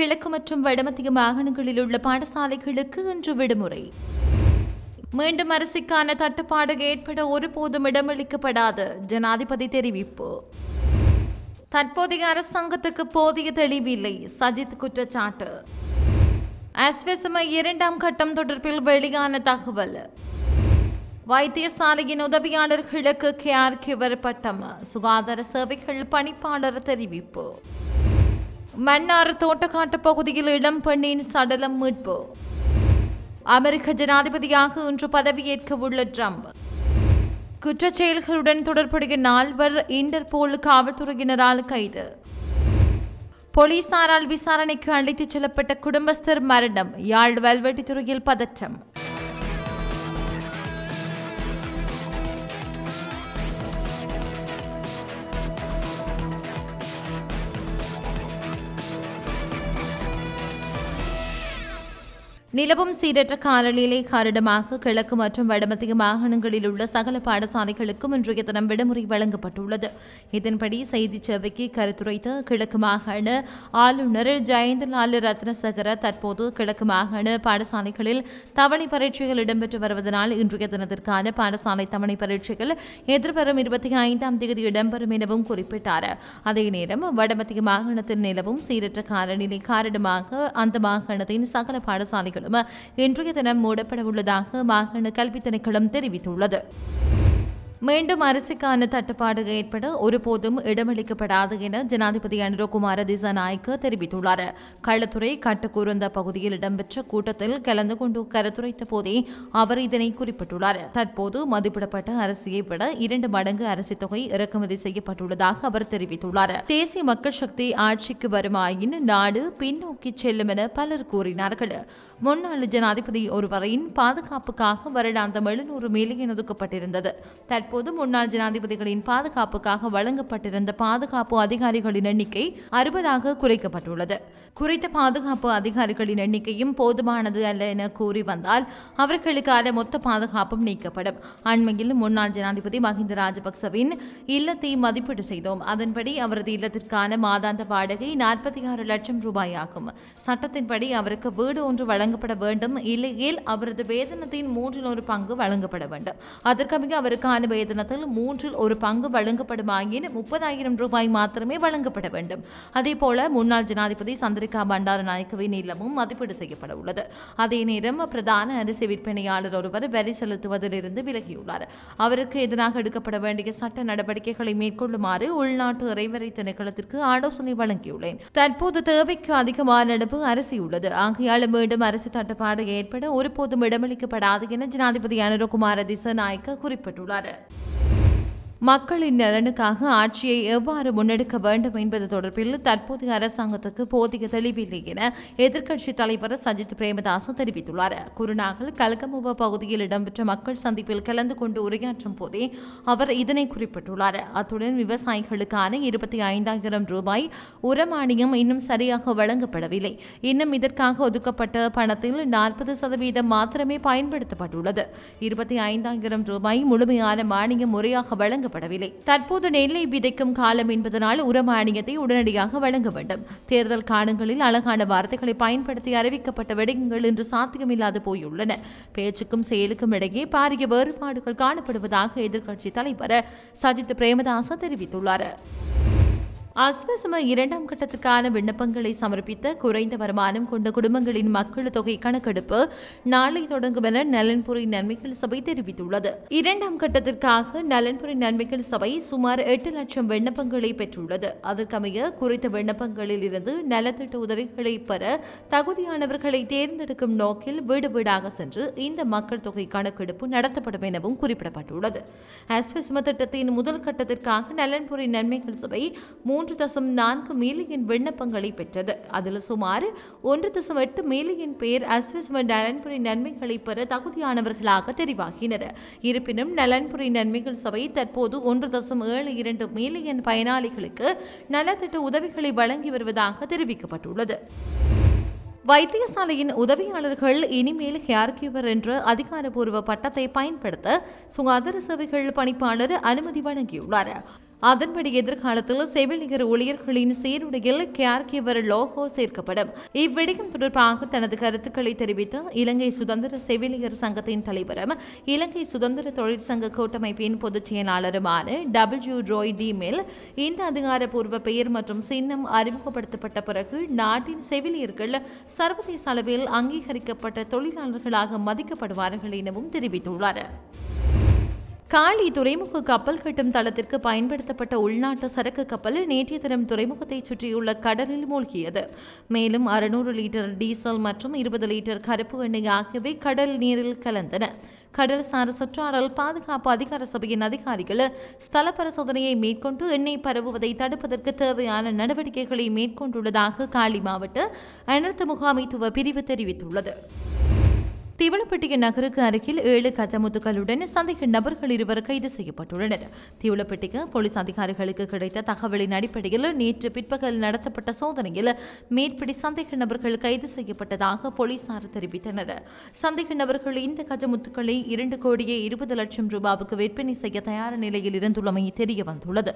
கிழக்கு மற்றும் வடமத்திய மாகாணங்களில் உள்ள பாடசாலைகளுக்கு இன்று விடுமுறை. மீண்டும் அரசுக்கான தட்டுப்பாடு ஏற்பட ஒருபோதும் இடமளிக்கப்படாது. ஜனாதிபதி தெரிவிப்பு. தற்போதைய அரசாங்கத்துக்கு போதிய தெளிவில்லை. சஜித் குற்றச்சாட்டு. அஸ்வசம இரண்டாம் கட்டம் தொடர்பில் வெளியான தகவல். வைத்தியசாலையின் உதவியாளர்களுக்கு கேஆர் கிவர் பட்டம். சுகாதார சேவைகள் பணிப்பாளர் தெரிவிப்பு. மன்னார் தோட்டக்காட்டு பகுதியில் இளம் பெண்ணின் சடலம் மீட்பு. அமெரிக்க ஜனாதிபதியாக இன்று பதவியேற்க உள்ள ட்ரம்ப். குற்றச் செயல்களுடன் தொடர்புடைய நால்வர் இன்டர்போல் காவல்துறையினரால் கைது. போலீசாரால் விசாரணைக்கு அழைத்துச் செல்லப்பட்ட குடும்பஸ்தர் மரணம் யாழ் வல்வெட்டித்துறையில் பதற்றம். நிலவும் சீரற்ற காலநிலை காரணமாக கிழக்கு மற்றும் வடமத்திய மாகாணங்களில் உள்ள சகல பாடசாலைகளுக்கும் இன்றைய தினம் விடுமுறை வழங்கப்பட்டுள்ளது. இதன்படி செய்தி சேவைக்கு கருத்துரைத்த கிழக்கு மாகாண ஆளுநர் ஜெயந்தலால் ரத்னசகர தற்போது கிழக்கு மாகாண பாடசாலைகளில் தவணை பரீட்சைகள் இடம்பெற்று வருவதனால் இன்றைய தினத்திற்கான பாடசாலை தவணை பரீட்சைகள் எதிர்வரும் இருபத்தி ஐந்தாம் தேதி இடம்பெறும் எனவும் குறிப்பிட்டார். அதே நேரம் வடமத்திய மாகாணத்தில் நிலவும் சீரற்ற காலநிலை காரணமாக அந்த மாகாணத்தின் சகல பாடசாலைகள் பள்ளிகளும் இன்றைய தினம் மூடப்பட உள்ளதாக மாகாண கல்வி திணைக்களம் தெரிவித்துள்ளது. மீண்டும் அரசுக்கான தட்டுப்பாடு ஏற்பட ஒருபோதும் இடமளிக்கப்படாது என ஜனாதிபதி அனுரகுமார திசாநாயக்க தெரிவித்துள்ளார். கள்ளத்துறை கட்டுக்குருந்த பகுதியில் இடம்பெற்ற கூட்டத்தில் கலந்து கொண்டு கருத்துரைத்த போதே அவர் இதனை குறிப்பிட்டுள்ளார். தற்போது மதிப்பிடப்பட்ட அரிசியை விட இரண்டு மடங்கு அரிசி தொகை இறக்குமதி செய்யப்பட்டுள்ளதாக அவர் தெரிவித்துள்ளார். தேசிய மக்கள் சக்தி ஆட்சிக்கு வருமாயின் நாடு பின்னோக்கி செல்லும் என பலர் கூறினார்கள். முன்னாள் ஜனாதிபதி ஒருவரின் பாதுகாப்புக்காக வருடாந்தம் எழுநூறு மில்லியன் ஒதுக்கப்பட்டிருந்தது. தற்போது தற்போது முன்னாள் ஜனாதிபதிகளின் பாதுகாப்புக்காக வழங்கப்பட்டிருந்த பாதுகாப்பு அதிகாரிகளின் எண்ணிக்கை அறுபதாக குறைக்கப்பட்டுள்ளது. குறித்த பாதுகாப்பு அதிகாரிகளின் எண்ணிக்கையும் போதுமானது அல்ல என கூறி வந்தால் அவர்களுக்கான மொத்த பாதுகாப்பும் நீக்கப்படும். அண்மையில் முன்னாள் ஜனாதிபதி மஹிந்த ராஜபக்சவின் இல்லத்தை மதிப்பீடு செய்தோம். அதன்படி அவரது இல்லத்திற்கான மாதாந்த வாடகை நாற்பத்தி ஆறு லட்சம் ரூபாயாகும். சட்டத்தின்படி அவருக்கு வீடு ஒன்று வழங்கப்பட வேண்டும். இல்லையில் அவரது வேதனத்தின் மூன்றில் ஒரு பங்கு வழங்கப்பட வேண்டும். அதற்கமைய அவருக்கான வேதனத்தில் மூன்றில் ஒரு பங்கு வழங்கப்படுமாயின் முப்பதாயிரம் ரூபாய் மாத்திரமே வழங்கப்பட வேண்டும். அதேபோல முன்னாள் ஜனாதிபதி சந்திரிகா பண்டார நாயக்கவின் நிலமும் மதிப்பீடு செய்யப்பட உள்ளது. அதே நேரம் பிரதான அரிசி விற்பனையாளர் ஒருவர் வரி செலுத்துவதிலிருந்து விலகியுள்ளார். அவருக்கு எதிராக எடுக்கப்பட வேண்டிய சட்ட நடவடிக்கைகளை மேற்கொள்ளுமாறு உள்நாட்டு இறைவரை திணைக்களத்திற்கு ஆலோசனை வழங்கியுள்ளேன். தற்போது தேவைக்கு அதிகமான அளவு அரிசி உள்ளது. ஆகையால் மீண்டும் அரிசி தட்டுப்பாடு ஏற்பட ஒருபோதும் இடமளிக்கப்படாது என ஜனாதிபதி அனுரகுமார திசநாயக்க குறிப்பிட்டுள்ளார். மக்களின் நலனுக்காக ஆட்சியை எவ்வாறு முன்னெடுக்க வேண்டும் என்பது தொடர்பில் தற்போதைய அரசாங்கத்துக்கு போதிய தெளிவில்லை என எதிர்க்கட்சித் தலைவர் சஜித் பிரேமதாச தெரிவித்துள்ளார். குருநாகல் கலகமுவ பகுதியில் இடம்பெற்ற மக்கள் சந்திப்பில் கலந்து கொண்டு உரையாற்றும் போதே அவர் இதனை குறிப்பிட்டுள்ளார். அத்துடன் விவசாயிகளுக்கான இருபத்தி ஐந்தாயிரம் ரூபாய் உரமானியம் இன்னும் சரியாக வழங்கப்படவில்லை. இன்னும் இதற்காக ஒதுக்கப்பட்ட பணத்தில் நாற்பது சதவீதம் மாத்திரமே பயன்படுத்தப்பட்டுள்ளது. இருபத்தி ஐந்தாயிரம் ரூபாய் முழுமையான மானியம் முறையாக வழங்க வழங்கப்படவில்லை தற்போது நெல்லை விதைக்கும் காலம் என்பதனால் உரமானியத்தை உடனடியாக வழங்க வேண்டும். தேர்தல் காலங்களில் அழகான வார்த்தைகளை பயன்படுத்தி அறிவிக்கப்பட்ட விடயங்கள் இன்று சாத்தியமில்லாது போயுள்ளன. பேச்சுக்கும் செயலுக்கும் இடையே பாரிய வேறுபாடுகள் காணப்படுவதாக எதிர்க்கட்சி தலைவர் சஜித் பிரேமதாச தெரிவித்துள்ளார். அஸ்வசம இரண்டாம் கட்டத்துக்கான விண்ணப்பங்களை சமர்ப்பித்த குறைந்த வருமானம் கொண்ட குடும்பங்களின் மக்கள் தொகை கணக்கெடுப்பு நாளை தொடங்கும் என நலன்புரி நன்மைகள் சபை தெரிவித்துள்ளது. இரண்டாம் கட்டத்திற்காக நலன்புரி நன்மைகள் சபை சுமார் எட்டு லட்சம் விண்ணப்பங்களை பெற்றுள்ளது. அதற்கமைய குறித்த விண்ணப்பங்களில் இருந்து நலத்திட்ட உதவிகளை பெற தகுதியானவர்களை தேர்ந்தெடுக்கும் நோக்கில் வீடு வீடாக சென்று இந்த மக்கள் தொகை கணக்கெடுப்பு நடத்தப்படும் எனவும் குறிப்பிடப்பட்டுள்ளது. அஸ்வசம திட்டத்தின் முதல் கட்டத்திற்காக நலன்புரி நன்மைகள் சபை மூன்று மூன்று தசம் நான்கு மில்லியன் விண்ணப்பங்களை பெற்றது. அதில் சுமார் ஒன்று தசம் எட்டு மில்லியன் பேர் அஸ்வஸ்ம நலன்புரி நன்மைகளை பெற தகுதியானவர்களாக தெரிவாகினர். இருப்பினும் நலன்புரி நன்மைகள் சபை தற்போது ஒன்று தசம் ஏழு இரண்டு மில்லியன் பயனாளிகளுக்கு நலத்திட்ட உதவிகளை வழங்கி வருவதாக தெரிவிக்கப்பட்டுள்ளது. வைத்தியசாலையின் உதவியாளர்கள் இனிமேல் ஹேர் கியூவர் என்ற அதிகாரப்பூர்வ பட்டத்தை பயன்படுத்த சுகாதார சேவைகள் பணிப்பாளர் அனுமதி வழங்கியுள்ளார். அதன்படி எதிர்காலத்தில் செவிலியர் ஊழியர்களின் சீருடையில் கேர்கிவர் லோகோ சேர்க்கப்படும். இவ்விடயம் தொடர்பாக தனது கருத்துக்களை தெரிவித்த இலங்கை சுதந்திர செவிலியர் சங்கத்தின் தலைவரும் இலங்கை சுதந்திர தொழிற்சங்க கூட்டமைப்பின் பொதுச் செயலாளருமான டபிள்யூ ரோய் டி மேல் இந்த அதிகாரப்பூர்வ பெயர் மற்றும் சின்னம் அறிமுகப்படுத்தப்பட்ட பிறகு நாட்டின் செவிலியர்கள் சர்வதேச அளவில் அங்கீகரிக்கப்பட்ட தொழிலாளர்களாக மதிக்கப்படுவார்கள் எனவும் தெரிவித்துள்ளார். காளி துறைமுக கப்பல் கட்டும் தளத்திற்கு பயன்படுத்தப்பட்ட உள்நாட்டு சரக்கு கப்பல் நேற்றைய தினம் துறைமுகத்தை சுற்றியுள்ள கடலில் மூழ்கியது. மேலும் அறுநூறு லிட்டர் டீசல் மற்றும் இருபது லிட்டர் கருப்பு எண்ணெய் ஆகியவை கடல் நீரில் கலந்தன. கடல்சார் சுற்றாடல் பாதுகாப்பு அதிகார சபையின் அதிகாரிகள் ஸ்தல பரிசோதனையை மேற்கொண்டு எண்ணெய் பரவுவதை தடுப்பதற்கு தேவையான நடவடிக்கைகளை மேற்கொண்டுள்ளதாக காளி மாவட்ட அனர்த்த முகாமைத்துவ பிரிவு தெரிவித்துள்ளது. தீவளப்பட்டிய நகருக்கு அருகில் ஏழு கஜமுத்துக்களுடன் சந்தேக நபர்கள் இருவர் கைது செய்யப்பட்டுள்ளனர். தீவளப்பட்டிக்கு போலீஸ் அதிகாரிகளுக்கு கிடைத்த தகவலின் அடிப்படையில் நேற்று பிற்பகல் நடத்தப்பட்ட சோதனையில் மேற்படி சந்தேக நபர்கள் கைது செய்யப்பட்டதாக போலீசார் தெரிவித்தனர். சந்தேக நபர்கள் இந்த கஜமுத்துக்களை இரண்டு கோடியே இருபது லட்சம் ரூபாவுக்கு விற்பனை செய்ய தயார் நிலையில் இருந்துள்ளமை தெரிய வந்துள்ளது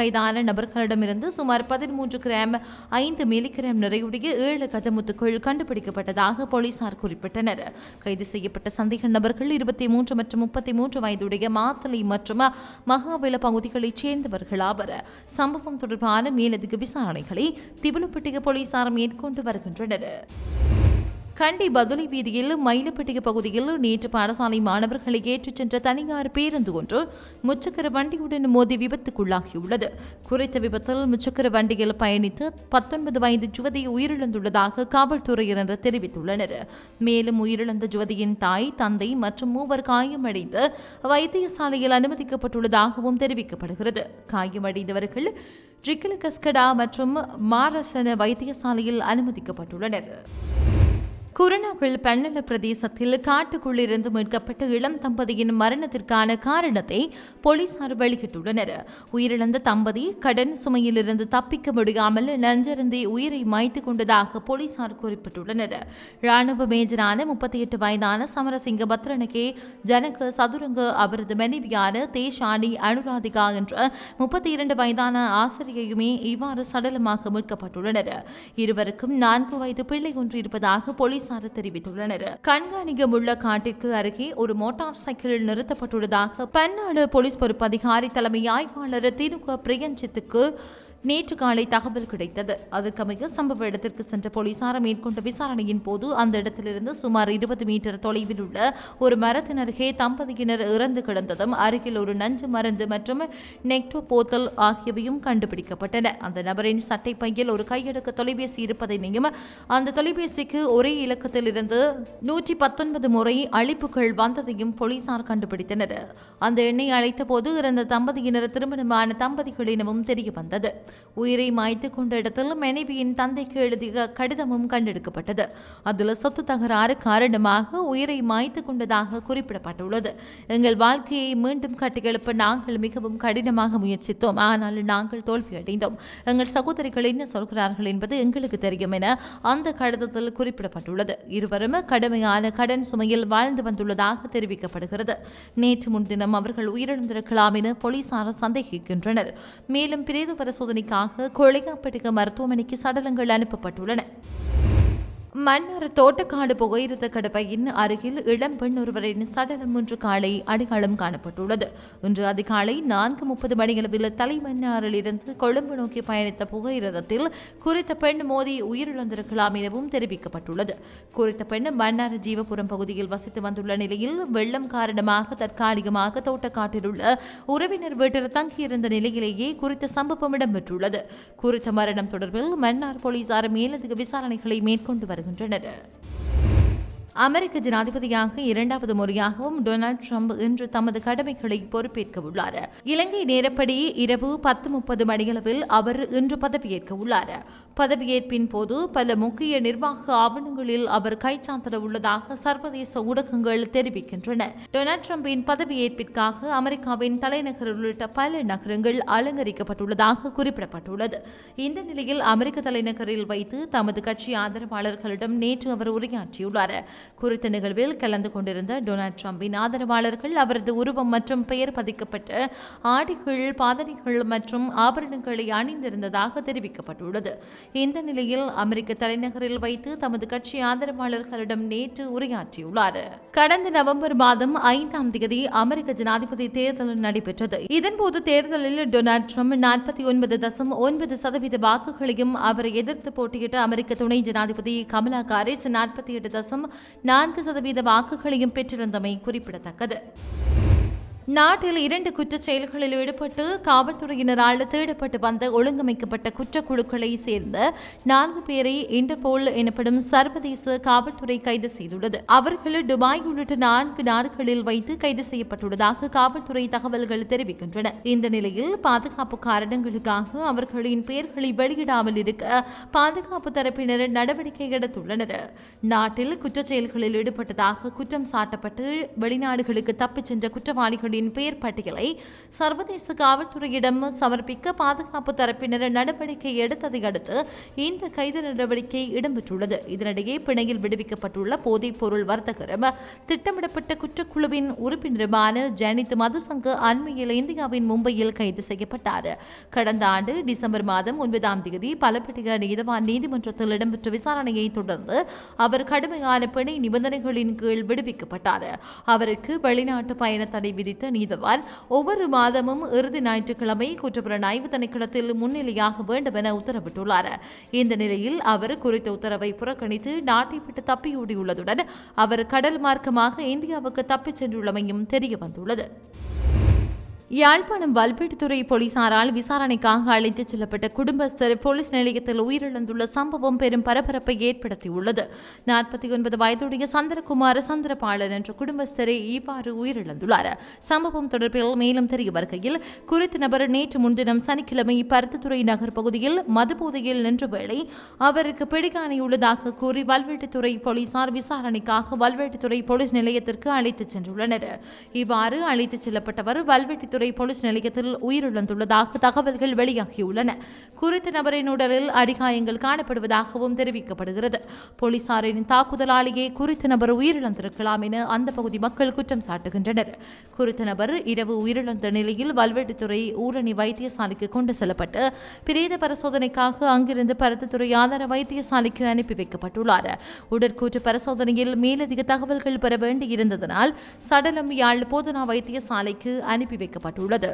கைதான நபர்களிடமிருந்து சுமார் பதிமூன்று கிராம் ஐந்து மில்லிகிராம் நிறையுடைய ஏழு கஜமுத்துக்கள் கண்டுபிடிக்கப்பட்டதாக போலீசார் குறிப்பிட்டனர். கைது செய்யப்பட்ட சந்தேக நபர்கள் இருபத்தி மூன்று மற்றும் முப்பத்தி மூன்று வயதுடைய மாத்தலை மற்றும் மகாபல பகுதிகளைச் சேர்ந்தவர்கள் ஆவர். சம்பவம் தொடர்பான மேலதிக விசாரணைகளை திபுலப்பட்டிய போலீசார் மேற்கொண்டு வருகின்றனர். கண்டி பதுளை வீதியில் மயிலப்பட்டிய பகுதியில் நேற்று பாடசாலை மாணவர்களை ஏற்றிச் சென்ற தனியார் பேருந்து ஒன்று முச்சக்கர வண்டியுடன் மோதி விபத்துக்குள்ளாகியுள்ளது. குறித்த விபத்தில் முச்சக்கர வண்டியில் பயணித்து பத்தொன்பது வயது ஜுவதி உயிரிழந்துள்ளதாக காவல்துறையினர் தெரிவித்துள்ளனர். மேலும் உயிரிழந்த ஜுவதியின் தாய் தந்தை மற்றும் மூவர் காயமடைந்து வைத்தியசாலையில் அனுமதிக்கப்பட்டுள்ளதாகவும் தெரிவிக்கப்படுகிறது. காயமடைந்தவர்கள் ட்ரிக்கிலகஸ்கடா மற்றும் மாரசன வைத்தியசாலையில் அனுமதிக்கப்பட்டுள்ளனர். குரணாவில் பன்னல பிரதேசத்தில் காட்டுக்குள்ளிருந்து மீட்கப்பட்ட இளம் தம்பதியின் மரணத்திற்கான காரணத்தை போலீசார் வெளியிட்டுள்ளனர். உயிரிழந்த தம்பதி கடன் சுமையிலிருந்து தப்பிக்க முடியாமல் நஞ்சருந்தி உயிரை மாய்த்து கொண்டதாக போலீசார் குறிப்பிட்டுள்ளனர். ராணுவ மேஜரான முப்பத்தி எட்டு வயதான சமரசிங்க பத்ரனகே ஜனக சதுரங்க அவரது மனைவியான தேஷானி அனுராதிகா என்ற முப்பத்தி இரண்டு வயதான ஆசிரியையுமே இவ்வாறு சடலமாக மீட்கப்பட்டுள்ளனர். இருவருக்கும் நான்கு வயது பிள்ளை ஒன்று இருப்பதாக போலீஸ் போலீசார் தெரிவித்துள்ளனர். கண்காணிகமுள்ள காட்டிற்கு அருகே ஒரு மோட்டார் சைக்கிள் நிறுத்தப்பட்டுள்ளதாக பன்னாடு போலீஸ் பொறுப்பு அதிகாரி தலைமை ஆய்வாளர் தினுக பிரியஞ்சித்துக்கு நேற்று காலை தகவல் கிடைத்தது. அதற்கமைய சம்பவ இடத்திற்கு சென்ற போலீசார் மேற்கொண்ட விசாரணையின் போது அந்த இடத்திலிருந்து சுமார் இருபது மீட்டர் தொலைவில் உள்ள ஒரு மரத்தின் அருகே தம்பதியினர் இறந்து கிடந்ததும் அருகில் ஒரு நஞ்சு மருந்து மற்றும் நெக்டோ போத்தல் ஆகியவையும் கண்டுபிடிக்கப்பட்டன. அந்த நபரின் சட்டை பையில் ஒரு கையடக்க தொலைபேசி இருப்பதையும் அந்த தொலைபேசிக்கு ஒரே இலக்கத்தில் இருந்து நூற்றி பத்தொன்பது முறை அழிப்புகள் வந்ததையும் போலீசார் கண்டுபிடித்தனர். அந்த எண்ணை அழைத்த போது இறந்த தம்பதியினர் திருமணமான தம்பதிகள் எனவும் தெரிய வந்தது உயிரை மாய்த்து கொண்ட இடத்தில் மனைவியின் தந்தைக்கு எழுதிய கடிதமும் கண்டெடுக்கப்பட்டது. அதில் சொத்து தகராறு காரணமாக உயிரை மாய்த்து கொண்டதாக குறிப்பிடப்பட்டுள்ளது. எங்கள் வாழ்க்கையை மீண்டும் கட்டியெழுப்ப நாங்கள் மிகவும் கடினமாக முயற்சித்தோம். ஆனால் நாங்கள் தோல்வியடைந்தோம். எங்கள் சகோதரிகள் என்ன சொல்கிறார்கள் என்பது எங்களுக்கு தெரியும் என அந்த கடிதத்தில் குறிப்பிடப்பட்டுள்ளது. இருவரும் கடுமையான கடன் சுமையில் வாழ்ந்து வந்துள்ளதாக தெரிவிக்கப்படுகிறது. நேற்று முன்தினம் அவர்கள் உயிரிழந்திருக்கலாம் என போலீசார் சந்தேகிக்கின்றனர். மேலும் பிரேத பரிசோதனைக்காக கொளையாப்பட்டிக மருத்துவமனைக்கு சடலங்கள் அனுப்பப்பட்டுள்ளன. மன்னார் தோட்டக்காடு புகையிரத கடப்பையின் அருகில் இளம் பெண் ஒருவரின் சடலம் ஒன்று காலை அடையாளம் காணப்பட்டுள்ளது. இன்று அதிகாலை நான்கு முப்பது மணியளவில் தலைமன்னாரில் இருந்து கொழும்பு நோக்கி பயணித்த புகையிரதத்தில் குறித்த பெண் மோதி உயிரிழந்திருக்கலாம் எனவும் தெரிவிக்கப்பட்டுள்ளது. குறித்த பெண் மன்னார் ஜீவபுரம் பகுதியில் வசித்து வந்துள்ள நிலையில் வெள்ளம் காரணமாக தற்காலிகமாக தோட்டக்காட்டில் உள்ள உறவினர் வீட்டில் தங்கியிருந்த நிலையிலேயே குறித்த சம்பவம் இடம்பெற்றுள்ளது. குறித்த மரணம் தொடர்பில் மன்னார் போலீசார் மேலதிக விசாரணைகளை மேற்கொண்டு வருகின்றனர் அமெரிக்க ஜனாதிபதியாக இரண்டாவது முறையாகவும் டொனால்ட் ட்ரம்ப் இன்று தமது கடமைகளை பொறுப்பேற்க உள்ளார். இலங்கை நேரப்படி இரவு பத்து முப்பது மணியளவில் அவர் இன்று பதவியேற்க உள்ளார். பதவியேற்பின் போது பல முக்கிய நிர்வாக ஆவணங்களில் அவர் கைச்சாத்திட உள்ளதாக சர்வதேச ஊடகங்கள் தெரிவிக்கின்றன. டொனால்ட் ட்ரம்பின் பதவியேற்பிற்காக அமெரிக்காவின் தலைநகர் உள்ளிட்ட பல நகரங்கள் அலங்கரிக்கப்பட்டுள்ளதாக குறிப்பிடப்பட்டுள்ளது. இந்த நிலையில் அமெரிக்க தலைநகரில் வைத்து தமது கட்சி ஆதரவாளர்களிடம் நேற்று அவர் உரையாற்றியுள்ளார். குறித்த நிகழ்வில் கலந்து கொண்டிருந்த டொனால்ட் ட்ரம்பின் ஆதரவாளர்கள் அவரது உருவம் மற்றும் பெயர் பதிக்கப்பட்ட ஆடைகள் பாதனைகள் மற்றும் ஆபரணங்களை அணிந்திருந்ததாக தெரிவிக்கப்பட்டுள்ளது. இந்த நிலையில் அமெரிக்க தலைநகரில் வைத்து தமது கட்சி ஆதரவாளர்களிடம் நேற்று உரையாற்றியுள்ளார். கடந்த நவம்பர் மாதம் ஐந்தாம் தேதி அமெரிக்க ஜனாதிபதி தேர்தல் நடைபெற்றது. இதன்போது தேர்தலில் டொனால்ட் ட்ரம்ப் நாற்பத்தி ஒன்பது தசம் ஒன்பது சதவீத வாக்குகளையும் அவரை எதிர்த்து போட்டியிட்ட அமெரிக்க துணை ஜனாதிபதி கமலா ஹாரிஸ் நாற்பத்தி எட்டு தசம் நான்கு சதவீத வாக்குகளையும் பெற்றிருந்தமை குறிப்பிடத்தக்கது. நாட்டில் இரண்டு குற்றச் செயல்களில் ஈடுபட்டு காவல்துறையினரால் தேடப்பட்டு வந்த ஒழுங்கமைக்கப்பட்ட குற்றக்குழுக்களை சேர்ந்த நான்கு பேரை இன்டர்போல் எனப்படும் சர்வதேச காவல்துறை கைது செய்துள்ளது. அவர்கள் துபாய் உள்ளிட்ட நான்கு நாடுகளில் வைத்து கைது செய்யப்பட்டுள்ளதாக காவல்துறை தகவல்கள் தெரிவிக்கின்றன. இந்த நிலையில் பாதுகாப்பு காரணங்களுக்காக அவர்களின் பெயர்களை வெளியிடாமல் இருக்க பாதுகாப்பு தரப்பினர் நடவடிக்கை எடுத்துள்ளனர். நாட்டில் குற்றச் செயல்களில் ஈடுபட்டதாக குற்றம் சாட்டப்பட்டு வெளிநாடுகளுக்கு தப்பிச் சென்ற குற்றவாளிகளின் பெயர் பட்டியலை சர்வதேச காவல்துறையிடம் சமர்ப்பிக்க பாதுகாப்பு தரப்பினர் நடவடிக்கை எடுத்ததை அடுத்து இந்த கைது நடவடிக்கை இடம்பெற்றுள்ளது. இதனிடையே பிணையில் விடுவிக்கப்பட்டுள்ள போதைப் பொருள் வர்த்தகரும் திட்டமிடப்பட்ட குற்றக்குழுவின் உறுப்பினருமான ஜனித் மதுசங்கு அண்மையில் இந்தியாவின் மும்பையில் கைது செய்யப்பட்டார். கடந்த ஆண்டு டிசம்பர் மாதம் ஒன்பதாம் தேதி பலப்பட்டிக நீதவான் நீதிமன்றத்தில் இடம்பெற்ற விசாரணையை தொடர்ந்து அவர் கடுமையான பிணை நிபந்தனைகளின் கீழ் விடுவிக்கப்பட்டார். அவருக்கு வெளிநாட்டு பயண தடை விதித்த நீதவான். ஒவ்வொரு மாதமும் இறுதி ஞாயிற்றுக்கிழமை குற்றப்புலனாய்வு திணைக்களத்தில் முன்னிலையாக வேண்டும் என உத்தரவிட்டுள்ளார். இந்த நிலையில் அவர் குறித்த உத்தரவை புறக்கணித்து நாட்டை விட்டு தப்பியோடியுள்ளதுடன் அவர் கடல் மார்க்கமாக இந்தியாவுக்கு தப்பிச் சென்றுள்ளமையும் தெரிய வந்துள்ளது யாழ்ப்பாணம் வல்வெட்டித்துறை போலீசாரால் விசாரணைக்காக அழைத்துச் செல்லப்பட்ட குடும்பஸ்தர் போலீஸ் நிலையத்தில் உயிரிழந்துள்ள சம்பவம் பெரும் பரபரப்பை ஏற்படுத்தியுள்ளது. நாற்பத்தி ஒன்பது வயதுடைய சந்திரகுமார் சந்திரபாலன் என்ற குடும்பஸ்தரை இவ்வாறு உயிரிழந்துள்ளார். சம்பவம் தொடர்பில் மேலும் தெரிய வருகையில் குறித்த நபர் நேற்று முன்தினம் சனிக்கிழமை பருத்தித்துறை நகர் பகுதியில் மதுபோதையில் நின்ற வேளை அவருக்கு பிடிக்காணியுள்ளதாக கூறி வல்வேட்டுத்துறை போலீசார் விசாரணைக்காக வல்வேட்டுத்துறை போலீஸ் நிலையத்திற்கு அழைத்துச் சென்றுள்ளனர். இவ்வாறு அழைத்துச் செல்லப்பட்டவர் வல்வெட்டித்துறை போலீஸ் நிலையத்தில் உயிரிழந்துள்ளதாக தகவல்கள் வெளியாகியுள்ளன. குறித்த நபரின் உடலில் அடிகாயங்கள் காணப்படுவதாகவும் தெரிவிக்கப்படுகிறது. போலீசாரின் தாக்குதலாலேயே குறித்த நபர் உயிரிழந்திருக்கலாம் என அந்த பகுதி மக்கள் குற்றம் சாட்டுகின்றனர். குறித்த நபர் இரவு உயிரிழந்த நிலையில் வல்வெட்டித்துறை ஊரணி வைத்தியசாலைக்கு கொண்டு செல்லப்பட்டு பிரேத பரிசோதனைக்காக அங்கிருந்து பருத்தத்துறை ஆதார வைத்தியசாலைக்கு அனுப்பி வைக்கப்பட்டுள்ளார். உடற்கூற்று பரிசோதனையில் மேலதிக தகவல்கள் பெற வேண்டியிருந்ததனால் சடலம் யாழ் போதனா வைத்தியசாலைக்கு அனுப்பி வழங்கப்பட்டுள்ளது